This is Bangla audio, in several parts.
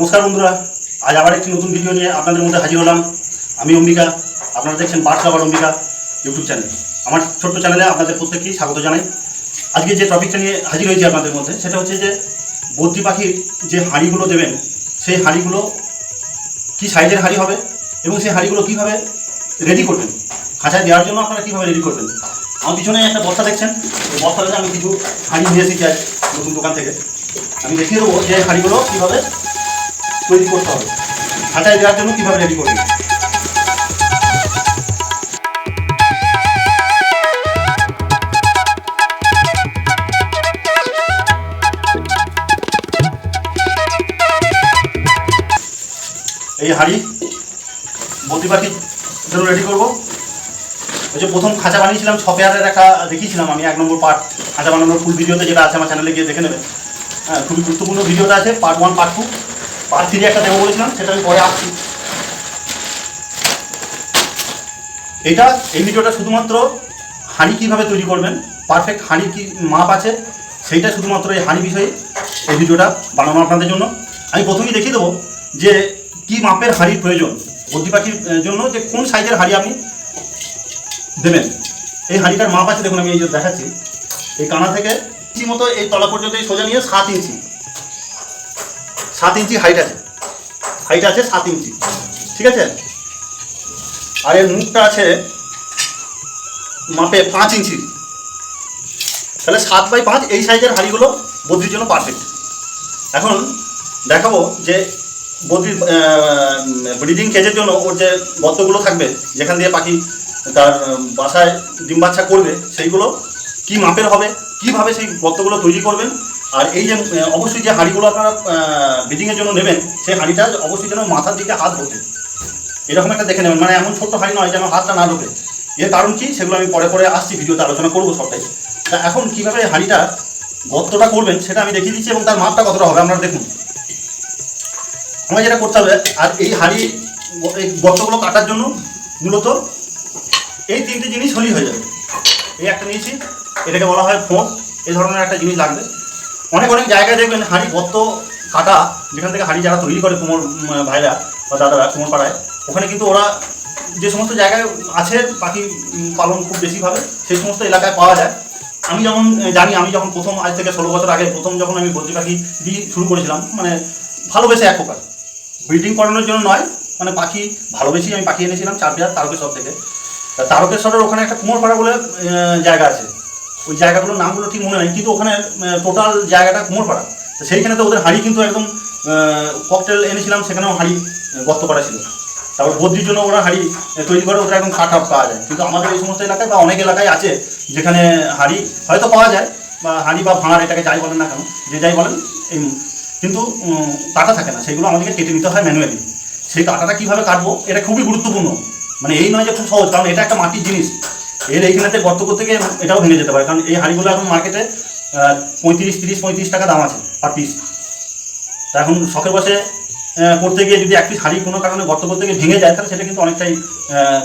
নমস্কার বন্ধুরা, আজ আবার একটি নতুন ভিডিও নিয়ে আপনাদের মধ্যে হাজির হলাম। আমি অম্বিকা, আপনারা দেখছেন bird lover Ambika YouTube channel আমার ছোট্ট চ্যানেলে আপনাদের প্রত্যেককেই স্বাগত জানাই। আজকে যে টপিকটা নিয়ে হাজির হয়েছি আপনাদের মধ্যে, সেটা হচ্ছে যে বদ্রি পাখির যে হাঁড়িগুলো দেবেন, সেই হাঁড়িগুলো কী সাইজের হাঁড়ি হবে এবং সেই হাঁড়িগুলো কীভাবে রেডি করবেন? খাঁচায় দেওয়ার জন্য আপনারা কীভাবে রেডি করবেন? আমার পিছনে একটা বস্তা দেখছেন। বস্তাটাতে আমি কিছু হাঁড়ি নিয়ে এসেছি আজ নতুন দোকান থেকে। আমি দেখিয়ে দেবো যে হাঁড়িগুলো কীভাবে তৈরি করতে হবে। খাঁচায় দেওয়ার জন্য কীভাবে রেডি করবে? এই হাঁড়ি বদ্রি পাখির জন্য রেডি করব। ওই যে প্রথম খাঁচা বানিয়েছিলাম, ছ পেয়ারের একটা দেখিয়েছিলাম আমি, এক নম্বর পার্ট খাঁচা বানানোর ফুল ভিডিওতে যেটা আছে আমার চ্যানেলে গিয়ে দেখে নেবেন হ্যাঁ খুবই গুরুত্বপূর্ণ ভিডিওটা আছে part one part two three একটা দেবো বলেছিলাম সেটা আমি পরে আসছি। এটা এই ভিডিওটা শুধুমাত্র হাঁড়ি কীভাবে তৈরি করবেন পারফেক্ট হাঁড়ি কি মাপ আছে, সেইটা শুধুমাত্র এই হাঁড়ি বিষয়ে এই ভিডিওটা বানানো আপনাদের জন্য। আমি প্রথমেই দেখিয়ে দেবো যে কি মাপের হাঁড়ির প্রয়োজন বদ্রি পাখির জন্য যে কোন সাইজের হাঁড়ি আপনি দেবেন। এই হাঁড়িটার মাপ আছে, দেখুন আমি এই যে দেখাচ্ছি। এই কানা থেকে ইঞ্চি মতো এই তলা পর্যন্ত এই সোজা নিয়ে সাত ইঞ্চি। সাত ইঞ্চি হাইট আছে। হাইট আছে সাত ইঞ্চি। ঠিক আছে? আর এর মুখটা আছে মাপে পাঁচ ইঞ্চি। তাহলে সাত বাই পাঁচ এই সাইজের হাঁড়িগুলো বদ্রির জন্য পারফেক্ট এখন দেখাবো যে বদ্রির ব্রিডিং কেজের জন্য ওর যে গর্তগুলো থাকবে, যেখান দিয়ে পাখি তার বাসায় ডিম বাচ্চা করবে, সেইগুলো কি মাপের হবে, কীভাবে সেই গর্তগুলো তৈরি করবেন আর এই যে অবশ্যই যে হাঁড়িগুলো আপনারা ব্রিডিংয়ের জন্য নেবেন, সেই হাঁড়িটা অবশ্যই যেন মাথার দিকে হাত ঢোকে এরকম একটা দেখে নেবেন। মানে এমন ছোট্ট হাঁড়ি নয় যেন হাতটা না ঢোকে। এর কারণ কি? সেগুলো আমি পরে পরে আসছি, ভিডিওতে আলোচনা করব সবটাই। তা এখন কীভাবে হাঁড়িটা গর্তটা করবেন, সেটা আমি দেখিয়ে দিচ্ছি এবং তার মাপটা কতটা হবে, আপনারা দেখুন। আমাকে যেটা করতে হবে, আর এই হাঁড়ি, এই গর্তগুলো কাটার জন্য মূলত এই তিনটে জিনিস হলেই হয়ে যাবে। এই একটা নিয়েছি, এটাকে বলা হয় ফোঁস এই ধরনের একটা জিনিস লাগবে। অনেক অনেক জায়গায় দেখবেন হাঁড়ি গর্ত কাটা, যেখান থেকে হাঁড়ি যারা তৈরি করে কুমোর ভাইরা বা দাদারা কুমোর পাড়ায়, ওখানে কিন্তু ওরা যে সমস্ত জায়গায় আছে পাখি পালন খুব বেশিভাবে সেই সমস্ত এলাকায় পাওয়া যায়। আমি যখন জানি, আমি যখন প্রথম আজ থেকে ষোলো বছর আগে প্রথম যখন আমি বদ্রি পাখি দিয়ে শুরু করেছিলাম মানে ভালোবেসে এক প্রকার। ব্রিডিং করানোর জন্য নয় মানে পাখি ভালোবেসেই আমি পাখি এনেছিলাম, চার পেয়ার তারকেশ্বর থেকে। তারকেশ্বরের ওখানে একটা কুমোরপাড়া বলে জায়গা আছে। ওই জায়গাগুলোর নামগুলো ঠিক মনে নেই, কিন্তু ওখানে টোটাল জায়গাটা কুমোরপাড়া। তো সেইখানে তো ওদের হাঁড়ি কিন্তু একদম ককটেল এনেছিলাম, সেখানেও হাঁড়ি গর্ত করা ছিল। তারপর বদ্রির জন্য ওরা হাঁড়ি তৈরি করে ওটা একদম আপ পাওয়া যায়। কিন্তু আমাদের এই সমস্ত এলাকায় বা অনেক এলাকায় আছে যেখানে হাঁড়ি হয়তো পাওয়া যায়, বা হাঁড়ি বা ভাঁড়, এটাকে যাই বলেন না কেন, যে যাই বলেন এই কিন্তু কাটা থাকে না, সেগুলো আমাদেরকে কেটে নিতে হয় ম্যানুয়ালি সেই কাটাটা কীভাবে কাটবো, এটা খুবই গুরুত্বপূর্ণ। মানে এই নয় যে খুব সহজ, কারণ এটা একটা মাটির জিনিস। এর এইখানেতে গর্ত করতে গিয়ে এটাও ভেঙে যেতে পারে, কারণ এই হাঁড়িগুলো এখন মার্কেটে পঁয়ত্রিশ, তিরিশ, পঁয়ত্রিশ টাকা দাম আছে পার পিস তা এখন শখের বসে করতে গিয়ে যদি এক পিস হাঁড়ি কোনো কারণে গর্ত করতে গিয়ে ভেঙে যায়, তাহলে সেটা কিন্তু অনেকটাই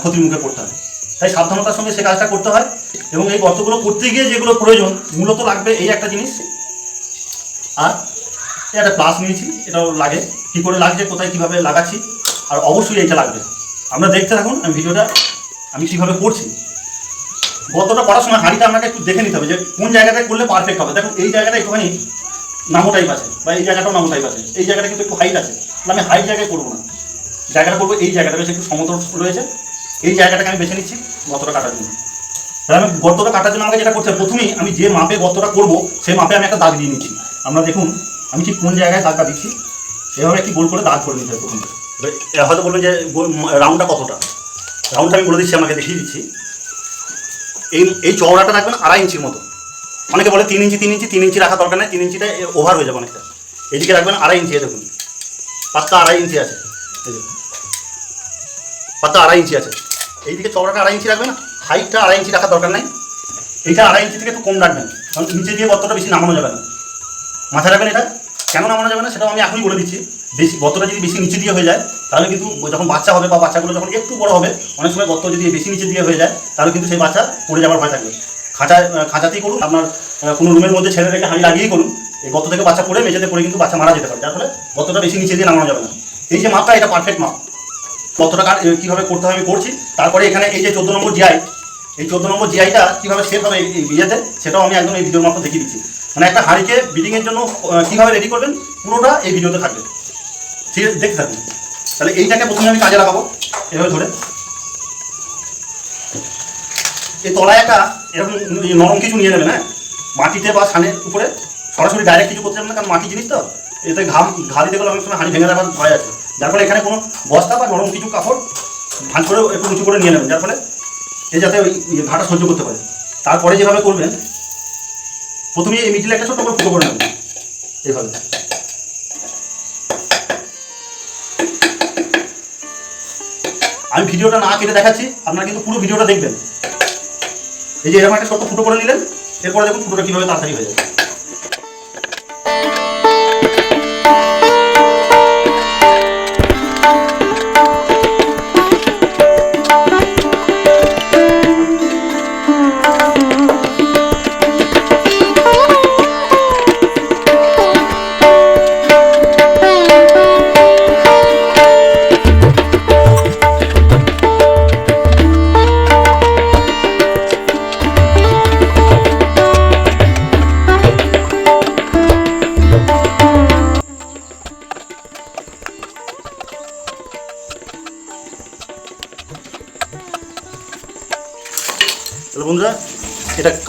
ক্ষতির মুখে পড়তে হয় তাই সাবধানতার সঙ্গে সে কাজটা করতে হয় এবং এই গর্তগুলো করতে গিয়ে যেগুলো প্রয়োজন, মূলত লাগবে এই একটা জিনিস। আর একটা প্লাস নিয়েছি, এটাও লাগে। কী করে লাগছে, কোথায় কীভাবে লাগাচ্ছি, আর অবশ্যই এইটা লাগবে। আমরা দেখতে থাকুন, আমি ভিডিওটা, আমি কীভাবে করছি। গতটা করার সময় হাঁড়িটা আপনাকে একটু দেখে নিতে হবে যে কোন জায়গাটায় করলে পারফেক্ট হবে। দেখুন, এই জায়গাটা একটুখানি নামো টাইপ আছে, বা এই জায়গাটাও নামো টাইপ আছে, এই জায়গাটা কিন্তু একটু হাইট আছে। তাহলে আমি হাইট জায়গায় করব না। জায়গাটা করব এই জায়গাটা, বেশ একটু সমতল রয়েছে। এই জায়গাটাকে আমি বেছে নিচ্ছি গতটা কাটার জন্য। তাহলে আমি গর্তটা কাটার জন্য আমাকে যেটা করতে হবে, প্রথমেই আমি যে মাপে গর্তটা করব সেই মাপে আমি একটা দাগ দিয়ে নিচ্ছি। আমরা দেখুন, আমি ঠিক কোন জায়গায় দাগটা দিচ্ছি এভাবে একটি গোল করে দাগ করে নিতে হবে প্রথমে। হয়তো বলবেন যে গোল রাউন্ডটা কতটা? রাউন্ডটা আমি বলে দিচ্ছি, আমাকে দেখিয়ে দিচ্ছি। এই এই চওড়াটা রাখবেন আড়াই ইঞ্চির মতো। অনেকে বলে তিন ইঞ্চি তিন ইঞ্চি তিন ইঞ্চি রাখা দরকার নেই, তিন ইঞ্চিটা ওভার হয়ে যাবে অনেকটা। এদিকে রাখবেন আড়াই ইঞ্চি দেখুন। পাতটা আড়াই ইঞ্চি আছে। পাতটা আড়াই ইঞ্চি আছে। এইদিকে চওড়াটা আড়াই ইঞ্চি রাখবেন, হাইটটা আড়াই ইঞ্চি রাখার দরকার নেই। এইটা আড়াই ইঞ্চি থেকে একটু কম রাখবেন, কারণ নিচে দিয়ে গর্তটা বেশি নামানো যাবে না। মাথায় রাখবেন এটা। কেন নামানো যাবে না সেটাও আমি এখনই বলে দিচ্ছি। বেশি গর্তটা যদি বেশি নিচে দিয়ে হয়ে যায়, তাহলে কিন্তু যখন বাচ্চা হবে বা বাচ্চাগুলো যখন একটু বড় হবে, অনেক সময় গর্ত যদি বেশি নিচে দিয়ে হয়ে যায়, তাহলে কিন্তু সেই বাচ্চা পড়ে যাওয়ার ভয় থাকবে। খাঁচায় খাঁচাতেই করুন, আপনার কোনো রুমের মধ্যে ছেলে রেখে হাঁড়ি লাগিয়েই করুন, এই গর্ত থেকে বাচ্চা পড়ে মেঝেতে পড়ে কিন্তু বাচ্চা মারা যেতে পারে, যার ফলে গর্তটা বেশি নিচে দিয়ে নামানো যাবে না। এই যে মাপটা, এটা পারফেক্ট মাপ। কতটা কাট কীভাবে করতে হবে আমি করছি, তারপরে এখানে এই যে চোদ্দ নম্বর জিআই এই চোদ্দ নম্বর জিআইটা কীভাবে সেট হবে এই ইয়েতে, সেটাও আমি একদম এই ভিডিওর মাধ্যমে দেখিয়ে দিচ্ছি। মানে একটা হাঁড়িকে বিডিংয়ের জন্য কীভাবে রেডি করবেন, পুরোটা এই ভিডিওতে থাকবে। ঠিক আছে, দেখতে থাকুন। তাহলে এইটাকে প্রথমে আমি কাজে লাগাবো, এভাবে ধরে। এই তলায় একটা এরকম নরম কিছু নিয়ে নেবেন হ্যাঁ? মাটিতে বা ছানের উপরে। সরাসরি ডাইরেক্ট কিছু করতে যাবেন না, কারণ মাটি জিনিস তো। এতে ঘাম ঘা দিতে গেলে অনেক সময় হাঁড়ি ভেঙে যাওয়ার ভয় আছে। যার ফলে এখানে কোনো বস্তা বা নরম কিছু কাপড় ভাঁজ করে একটু উঁচু করে নিয়ে নেবেন, যার ফলে এ যাতে ওই ঘাটা সহ্য করতে পারে। তারপরে যেভাবে করবেন, প্রথমে এই মিডিলে একটা ছোট্ট করে ফুটো করে নেবেন এইভাবে আমি ভিডিওটা না কেটে দেখাচ্ছি, আপনারা কিন্তু পুরো ভিডিওটা দেখবেন। এই যে এরকম একটা ছোট্ট ফুটো করে নিলেন, এরপরে দেখুন ফুটোটা কীভাবে তাড়াতাড়ি হয়ে যাবে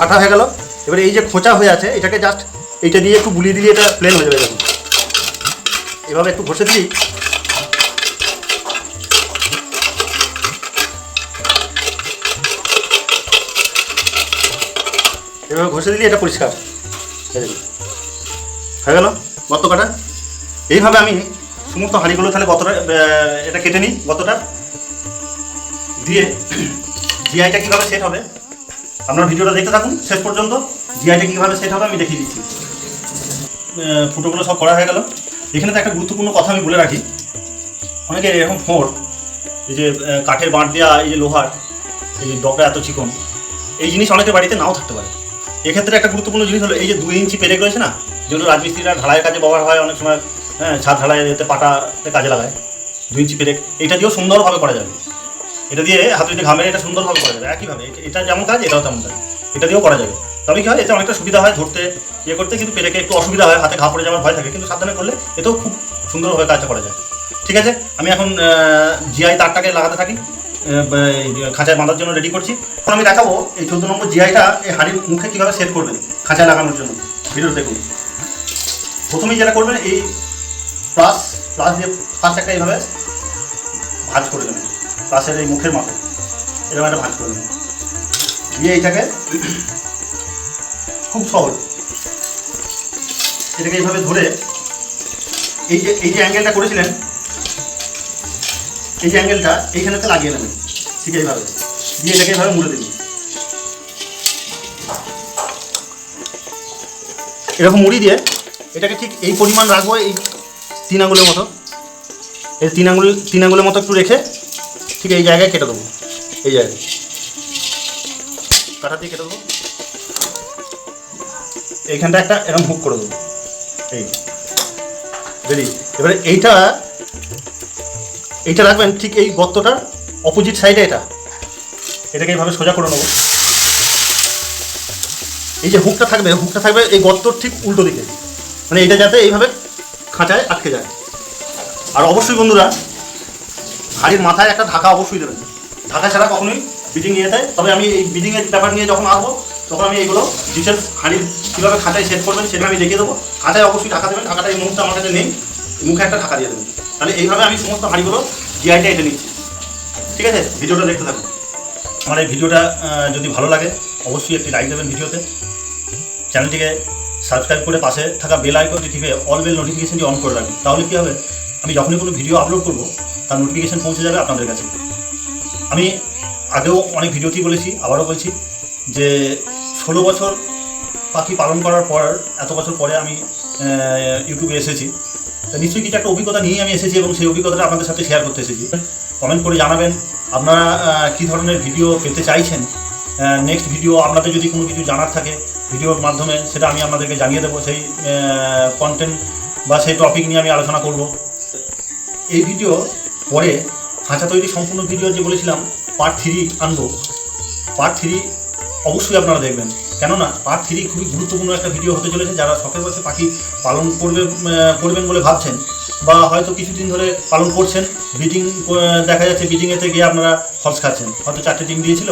এটা কাটা হয়ে গেল। এবারে এই যে খোঁচা হয়ে আছে, এটাকে জাস্ট এইটা দিয়ে একটু বুলিয়ে দিলে এটা প্লেন হয়ে যাবে দেখুন। এভাবে একটু ঘষে দিই এভাবে ঘষে দিলে এটা পরিষ্কার। হয়ে গেল গর্ত কাটা। এইভাবে আমি সমস্ত হাঁড়িগুলো তাহলে গতটা এটা কেটে নিই গতটা দিয়ে জিআইটা কীভাবে সেট হবে? আপনার ভিডিওটা দেখতে থাকুন, শেষ পর্যন্ত জিআইটা কীভাবে সেট হবে আমি দেখিয়ে দিচ্ছি। ফুটোগুলো সব করা হয়ে গেল। এখানে তো একটা গুরুত্বপূর্ণ কথা আমি বলে রাখি। অনেকে এরকম ফোঁড়, এই যে কাঠের বাঁট দেওয়া এই যে লোহার, এই যে ডগটা এত চিকন, এই জিনিস অনেকের বাড়িতে নাও থাকতে পারে। এক্ষেত্রে একটা গুরুত্বপূর্ণ জিনিস হলো, এই যে দুই ইঞ্চি পেরেক রয়েছে না, যেগুলো রাজমিস্ত্রিরা ঢালাইয়ের কাজে ব্যবহার হয়, অনেক সময় হ্যাঁ ছাদ ঢালাই পাটাতে কাজে লাগায়, দুই ইঞ্চি পেরেক এটা দিয়েও সুন্দরভাবে করা যাবে। এটা দিয়ে হাতে যদি ঘামের এটা সুন্দরভাবে করা যাবে, একইভাবে। এটা- যেমন কাজ, এটাও তেমন কাজ। এটা দিয়েও করা যাবে। তবে কি হয়, এতে অনেকটা সুবিধা হয় ধরতে ইয়ে করতে, কিন্তু পেরেকে একটু অসুবিধা হয়, হাতে ঘা পড়ে যাওয়ার ভয় থাকে, কিন্তু সাবধানে করলে এতেও খুব সুন্দরভাবে কাজটা করা যায়। ঠিক আছে? আমি এখন জিআই তারটাকে লাগাতে থাকি। খাঁচায় বাঁধার জন্য রেডি করছি। এখন আমি দেখাবো এই চোদ্দ নম্বর জিআইটা এই হাড়ির মুখে কীভাবে সেট করবেন খাঁচায় লাগানোর জন্য। ভিডিও দেখুন। প্রথমেই যেটা করবেন, এই প্লাস প্লাস দিয়ে ফার্স্ট একটা এইভাবে ভাঁজ করে দেবেন। প্লাসের এই মুখের মাপে এরকম একটা ভাঁজ করে দেবেন দিয়ে এইটাকে খুব সহজ। এটাকে এইভাবে ধরে এই যে এই যে অ্যাঙ্গেলটা করেছিলেন, এই যে অ্যাঙ্গেলটা এইখানেতে লাগিয়ে নেবেন, ঠিক এইভাবে। দিয়ে এটাকে এইভাবে মুড়ে দেবেন এরকম মুড়ি দিয়ে এটাকে ঠিক এই পরিমাণ রাখব এই তিন আঙুলের মতো। এই তিন আঙুল তিন আঙুলের মতো একটু রেখে ঠিক এই জায়গায় কেটে দেবো। এই জায়গায়। কাটা দিয়ে কেটে দেবো। এইখানটা একটা এরকম হুক করে দেবো। এই। রেডি? এবারে এইটা এইটা রাখবেন ঠিক এই গর্তটার অপোজিট সাইডে এটা। এটাকে এইভাবে সোজা করে নেব। এই যে হুকটা থাকবে হুকটা থাকবে এই গর্তর ঠিক উল্টো দিকে। মানে এটা যাতে এইভাবে খাঁচায় আটকে যায়। আর অবশ্যই বন্ধুরা হাড়ির মাথায় একটা ঢাকা অবশ্যই দেবেন। ঢাকা ছাড়া কখনোই বিডিং দেয় তবে আমি এই বিডিংয়ের ব্যাপার নিয়ে যখন আসব, তখন আমি এইগুলো ডিটেলস হাড়ির কীভাবে খাঁচায় সেট করবেন সেটা আমি দেখিয়ে দেবো। খাঁচায় অবশ্যই ঢাকা দেবেন, ঢাকাটা এই মুহূর্তে আমার কাছে নেই। মুখে একটা ঢাকা দিয়ে দেবেন। তাহলে এইভাবে আমি সমস্ত হাড়িগুলো জিআইটা এটে নিচ্ছি। ঠিক আছে? ভিডিওটা দেখতে থাকুন। আমার এই ভিডিওটা যদি ভালো লাগে, অবশ্যই একটি লাইক দেবেন ভিডিওতে। চ্যানেলটিকে সাবস্ক্রাইব করে পাশে থাকা বেল আইকনটি টিপে অল বেল নোটিফিকেশনটি অন করে রাখবেন। তাহলে কী হবে? আমি যখনই কোনো ভিডিও আপলোড করব তার নোটিফিকেশন পৌঁছে যাবে আপনাদের কাছে। আমি আগেও অনেক ভিডিওতেই বলেছি, আবারও বলছি যে ষোলো বছর পাখি পালন করার পর, এত বছর পরে আমি ইউটিউবে এসেছি। তা নিশ্চয়ই কিছু একটা অভিজ্ঞতা নিয়ে আমি এসেছি এবং সেই অভিজ্ঞতাটা আপনাদের সাথে শেয়ার করতে এসেছি। কমেন্ট করে জানাবেন, আপনারা কী ধরনের ভিডিও পেতে চাইছেন। নেক্সট ভিডিও আপনাদের যদি কোনো কিছু জানার থাকে ভিডিওর মাধ্যমে সেটা আমি আপনাদেরকে জানিয়ে দেবো। সেই কন্টেন্ট বা সেই টপিক নিয়ে আমি আলোচনা করব। এই ভিডিও পরে খাঁচা তৈরি সম্পূর্ণ ভিডিও যে বলেছিলাম পার্ট থ্রি আনব। পার্ট থ্রি অবশ্যই আপনারা দেখবেন। কেননা পার্ট থ্রি খুবই গুরুত্বপূর্ণ একটা ভিডিও হতে চলেছে, যারা শখের বসে পাখি পালন করবে করবেন বলে ভাবছেন, বা হয়তো কিছুদিন ধরে পালন করছেন বিডিং দেখা যাচ্ছে বিডিংয়েতে গিয়ে আপনারা ফলস খাচ্ছেন। হয়তো চারটে টিম দিয়েছিল,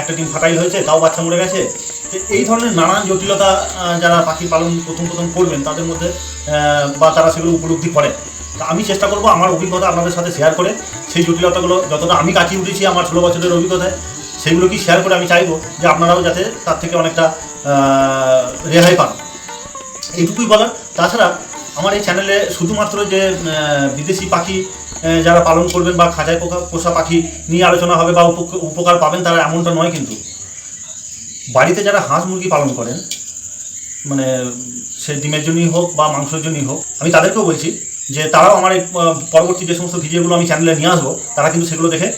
একটা টিম ফাটাইল হয়েছে, তাও বাচ্চা মরে গেছে। এই ধরনের নানান জটিলতা যারা পাখি পালন প্রথম প্রথম করবেন, তাদের মধ্যে বা তারা সেগুলো উপলব্ধি করে আমি চেষ্টা করব আমার অভিজ্ঞতা আপনাদের সাথে শেয়ার করে। সেই জটিলতাগুলো যতটা আমি কাটিয়ে উঠেছি আমার ষোলো বছরের অভিজ্ঞতায়, সেগুলো কি শেয়ার করে আমি চাইব যে আপনারাও যাতে তার থেকে অনেকটা রেহাই পান। এইটুকুই বলার। তাছাড়া আমার এই চ্যানেলে শুধুমাত্র যে বিদেশি পাখি যারা পালন করবেন বা খাঁচায় পোকা, পোষা পাখি নিয়ে আলোচনা হবে বা উপক- উপকার পাবেন তারা এমনটা নয় কিন্তু। বাড়িতে যারা হাঁস মুরগি পালন করেন মানে সে ডিমের জন্যই হোক বা মাংসের জন্যই হোক, আমি তাদেরকেও বলছি যে তারাও আমার এই পরবর্তী যে সমস্ত ভিডিওগুলো আমি চ্যানেলে নিয়ে আসব, তারা কিন্তু সেগুলো দেখে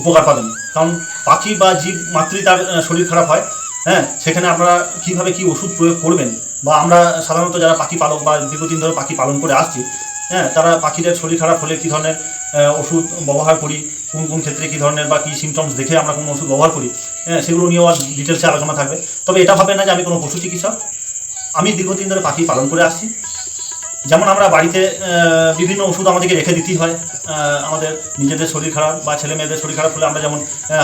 উপকার পাবেন। কারণ পাখি বা জীব মাত্রই তার শরীর খারাপ হয় হ্যাঁ সেখানে আপনারা কীভাবে কি ওষুধ প্রয়োগ করবেন বা আমরা সাধারণত যারা পাখি পালক বা দীর্ঘদিন ধরে পাখি পালন করে আসছি হ্যাঁ তারা পাখিদের শরীর খারাপ হলে কী ধরনের ওষুধ ব্যবহার করি, কোন কোন ক্ষেত্রে কী ধরনের বা কী সিমটমস দেখে আমরা কোনো ওষুধ ব্যবহার করি হ্যাঁ সেগুলো নিয়েও আর ডিটেলসে আলোচনা থাকবে। তবে এটা ভাবে না যে আমি কোনো পশু চিকিৎসক। আমি দীর্ঘদিন ধরে পাখি পালন করে আসছি। যেমন আমরা বাড়িতে বিভিন্ন ওষুধ আমাদেরকে রেখে দিতেই হয় আমাদের নিজেদের শরীর খারাপ বা ছেলে মেয়েদের শরীর খারাপ হলে আমরা যেমন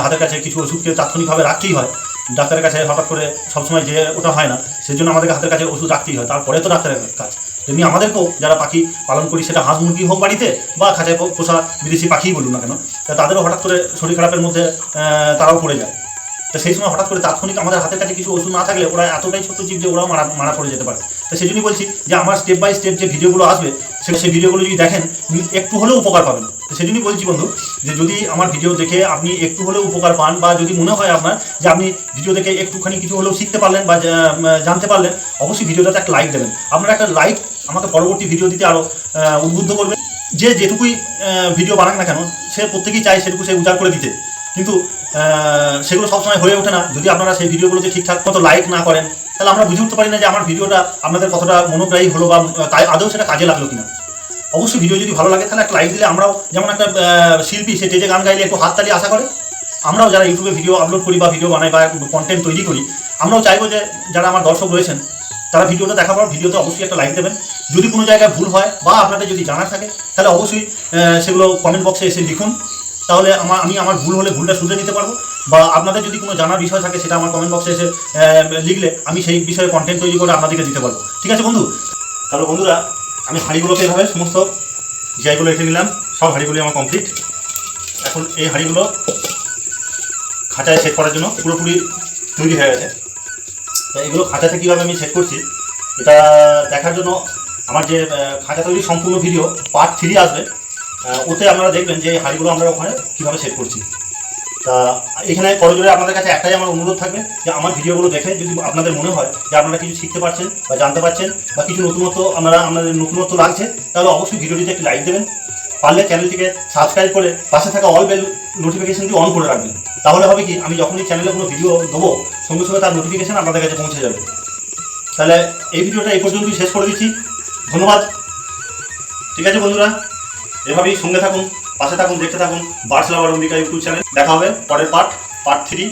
হাতের কাছে কিছু ওষুধকে তাৎক্ষণিকভাবে রাখতেই হয়, ডাক্তারের কাছে হঠাৎ করে সবসময় যে ওটা হয় না সেই জন্য আমাদেরকে হাতের কাছে ওষুধ রাখতেই হয়, তারপরে তো ডাক্তারের কাজ। তেমনি আমাদেরকেও যারা পাখি পালন করি, সেটা হাঁস, মুরগি হোক বাড়িতে বা খাঁচায় পোষা বিদেশি পাখিই বলুন না কেন তাদেরও হঠাৎ করে শরীর খারাপের মধ্যে তারাও পড়ে যায়। তো সেই সময় হঠাৎ করে তাৎক্ষণিক আমাদের হাতের কাছে কিছু ওষুধ না থাকলে ওরা এতটাই ছোট জীব যে ওরাও মারা মারা পড়ে যেতে পারে। তো সেই জন্যই বলছি যে আমার স্টেপ বাই স্টেপ যে ভিডিওগুলো আসবে, সে সেই ভিডিওগুলো যদি দেখেন একটু হলেও উপকার পাবেন। তো সেই জন্যই বলছি বন্ধু, যে যদি আমার ভিডিও দেখে আপনি একটু হলেও উপকার পান বা যদি মনে হয় আপনার যে আপনি ভিডিও দেখে একটুখানি কিছু হলেও শিখতে পারলেন বা জানতে পারলেন, অবশ্যই ভিডিওটাতে একটা লাইক দেবেন। আপনার একটা লাইক আমাকে পরবর্তী ভিডিও দিতে আরও উদ্বুদ্ধ করবে যে যেটুকুই ভিডিও বানাক না কেন, সে প্রত্যেকেই চায় সেটুকু সে উজাড় করে দিতে। কিন্তু সেগুলো সবসময় হয়ে ওঠে না। যদি আপনারা সেই ভিডিওগুলোতে ঠিকঠাক মতো লাইক না করেন, তাহলে আমরা বুঝে উঠতে পারি না যে আমার ভিডিওটা আপনাদের কতটা মনোগ্রাহী হলো বা আদৌ সেটা কাজে লাগল কিনা। অবশ্যই ভিডিও যদি ভালো লাগে, তাহলে একটা লাইক দিলে আমরাও যেমন একটা শিল্পী, সে স্টেজে গান গাইলে একটু হাততালি আশা করে, আমরাও যারা ইউটিউবে ভিডিও আপলোড করি বা ভিডিও বানাই বা কন্টেন্ট তৈরি করি, আমরাও চাইব যে যারা আমার দর্শক রয়েছেন, তারা ভিডিওটা দেখার পর ভিডিওতে অবশ্যই একটা লাইক দেবেন। যদি কোনো জায়গায় ভুল হয় বা আপনাদের যদি জানার থাকে, তাহলে অবশ্যই সেগুলো কমেন্ট বক্সে এসে লিখুন। তাহলে আমার আমি আমার ভুল হলে ভুলটা শুধরে নিতে পারব। বা আপনাদের যদি কোনো জানার বিষয় থাকে, সেটা আমার কমেন্ট বক্সে এসে লিখলে আমি সেই বিষয়ে কন্টেন্ট তৈরি করে আপনাদেরকে দিতে পারব। ঠিক আছে বন্ধু? তাহলে বন্ধুরা, আমি হাঁড়িগুলোকে এভাবে সমস্ত জায়গুলো রেখে নিলাম। সব হাঁড়িগুলি আমার কমপ্লিট এখন এই হাঁড়িগুলো খাঁচায় সেট করার জন্য পুরোপুরি তৈরি হয়ে গেছে। তো এগুলো খাঁচাতে কীভাবে আমি সেট করছি, এটা দেখার জন্য আমার যে খাঁচা তৈরি সম্পূর্ণ ভিডিও পার্ট থ্রি আসবে। ওতে আপনারা দেখবেন যে হাঁড়িগুলো আমরা ওখানে কীভাবে সেট করছি। তা এখানে করজোরে আপনাদের কাছে একটাই আমার অনুরোধ থাকবে যে আমার ভিডিওগুলো দেখে যদি আপনাদের মনে হয় যে আপনারা কিছু শিখতে পারছেন বা জানতে পারছেন বা কিছু নতুনত্ব আপনারা আপনাদের নতুনত্ব লাগছে, তাহলে অবশ্যই ভিডিওটিতে একটি লাইক দেবেন। পারলে চ্যানেলটিকে সাবস্ক্রাইব করে পাশে থাকা অল বেল নোটিফিকেশনটি অন করে রাখবেন। তাহলে হবে কি, আমি যখনই চ্যানেলে কোনো ভিডিও দেবো, সঙ্গে সঙ্গে তার নোটিফিকেশন আপনাদের কাছে পৌঁছে যাবে। তাহলে এই ভিডিওটা এই পর্যন্তই শেষ করে দিচ্ছি। ধন্যবাদ। ঠিক আছে বন্ধুরা? এভাবেই সঙ্গে থাকুন, পাশে থাকুন, দেখতে থাকুন বার্স লাভার ইউটিউব চ্যানেল। দেখা হবে পরের পার্ট পার্ট থ্রি